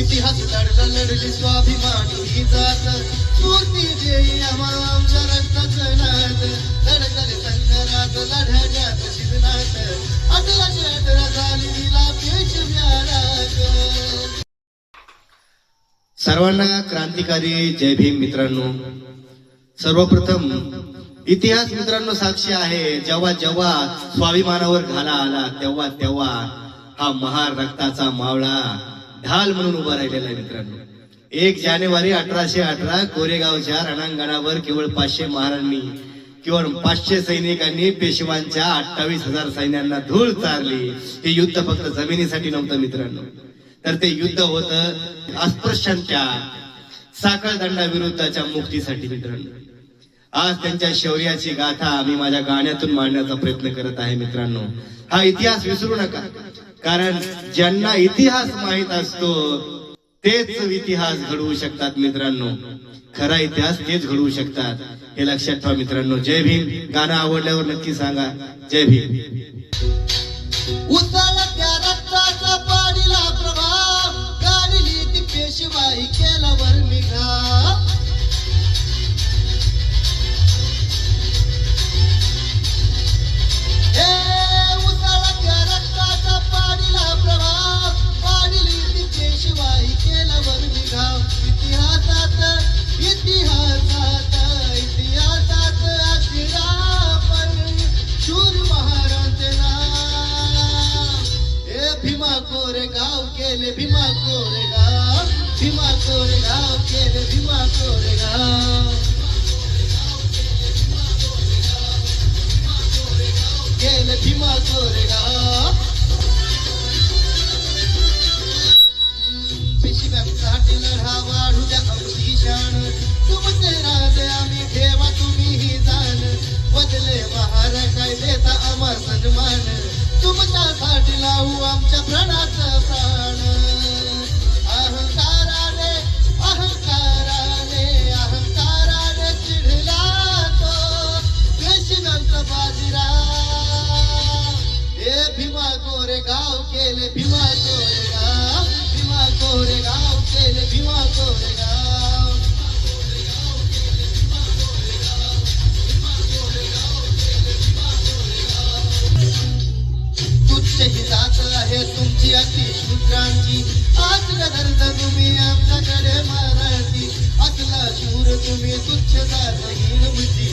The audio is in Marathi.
इतिहास लढला लढली स्वाभिमानी ही जात. स्फूर्ती जेई आमच्या रक्ताचं नाद लढकले संघरात लढण्यात शिरनात अठराशे अठरा झाली दिला पेश पेशव्यारात सर्वांना क्रांतिकारी जय भीम मित्रांनो. सर्वप्रथम इतिहास मित्रांनो साक्षी आहे. जेव्हा जेव्हा स्वाभिमानावर घाला आला तेव्हा तेव्हा हा महार रक्ताचा मावळा ढाल म्हणून उभा राहिलेला आहे मित्रांनो. एक जानेवारी अठराशे अठरा कोरेगावच्या रणांगणावर केवळ पाचशे महाराणी केवळ पाचशे सैनिकांनी पेशवांच्या अठ्ठावीस हजार सैन्यांना धूळ चारली. हे युद्ध फक्त जमिनीसाठी नव्हतं मित्रांनो. तर ते युद्ध होतं अस्पृश्यांच्या साखळदंडाविरुद्धच्या मुक्तीसाठी मित्रांनो. आज त्यांच्या शौर्याची गाथा मी माझ्या गाण्यातून मांडण्याचा प्रयत्न करत आहे मित्रांनो. हा इतिहास विसरू नका. कारण ज्यांना इतिहास माहीत असतो तेच इतिहास घडवू शकतात मित्रांनो. खरा इतिहास तेच घडवू शकतात. हे लक्षात ठेवा मित्रांनो. जय भीम. गाणं आवडल्यावर नक्की सांगा. जय भीम. भीमा कोरेगाव केले भीमा कोरेगाव केले भीमा कोरेगाव गाव पेशव्यांसाठी लढा वाढू द्या अवधी शान तुमचे राजे आम्ही ठेवा तुम्ही ही जाण बदले महार काय देता अमर सन्मान तुमच्यासाठी लावू आमच्या प्राणाचा प्राण. केले भीमा भीमा केले भीमा आहे तुमची अति शूद्रांची. तुम्ही आमच्याकडे महाराजी अकला शूर तुम्ही तुच्छ जात बुद्धी.